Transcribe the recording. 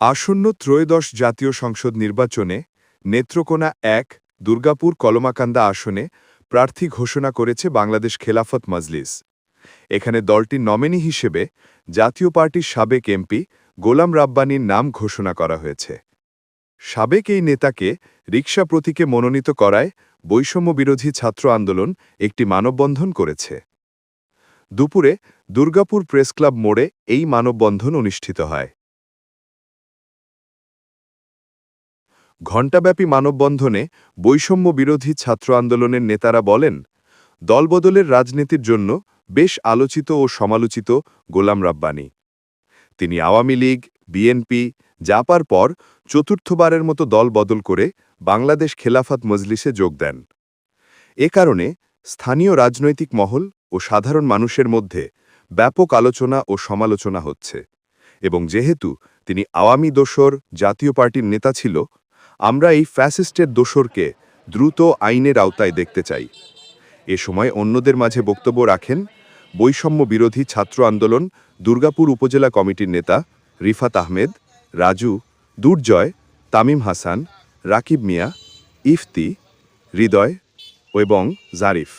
আসন্ন ত্রয়োদশ জাতীয় সংসদ নির্বাচনে নেত্রকোনা এক, দুর্গাপুর কলমাকান্দা আসনে প্রার্থী ঘোষণা করেছে বাংলাদেশ খেলাফত মজলিস। এখানে দলটির নমিনি হিসেবে জাতীয় পার্টির সাবেক এমপি গোলাম রাব্বানির নাম ঘোষণা করা হয়েছে। সাবেক এই নেতাকে রিকশা প্রতীকে মনোনীত করায় বৈষম্য বিরোধী ছাত্র আন্দোলন একটি মানববন্ধন করেছে। দুপুরে দুর্গাপুর প্রেসক্লাব মোড়ে এই মানববন্ধন অনুষ্ঠিত হয়। ঘণ্টাব্যাপী মানববন্ধনে বৈষম্য বিরোধী ছাত্র আন্দোলনের নেতারা বলেন, দলবদলের রাজনীতির জন্য বেশ আলোচিত ও সমালোচিত গোলাম রাব্বানি। তিনি আওয়ামী লীগ, বিএনপি, জাপার পর চতুর্থবারের মতো দল বদল করে বাংলাদেশ খেলাফত মজলিসে যোগ দেন। এ কারণে স্থানীয় রাজনৈতিক মহল ও সাধারণ মানুষের মধ্যে ব্যাপক আলোচনা ও সমালোচনা হচ্ছে এবং যেহেতু তিনি আওয়ামী দোসর জাতীয় পার্টির নেতা ছিল আমরা এই ফ্যাসিস্টের দোসরকে দ্রুত আইনের আওতায় দেখতে চাই। এ সময় অন্যদের মাঝে বক্তব্য রাখেন বৈষম্য বিরোধী ছাত্র আন্দোলন দুর্গাপুর উপজেলা কমিটির নেতা রিফাত আহমেদ, রাজু, দুর্জয়, তামিম হাসান, রাকিব মিয়া, ইফতি, হৃদয় এবং জারিফ।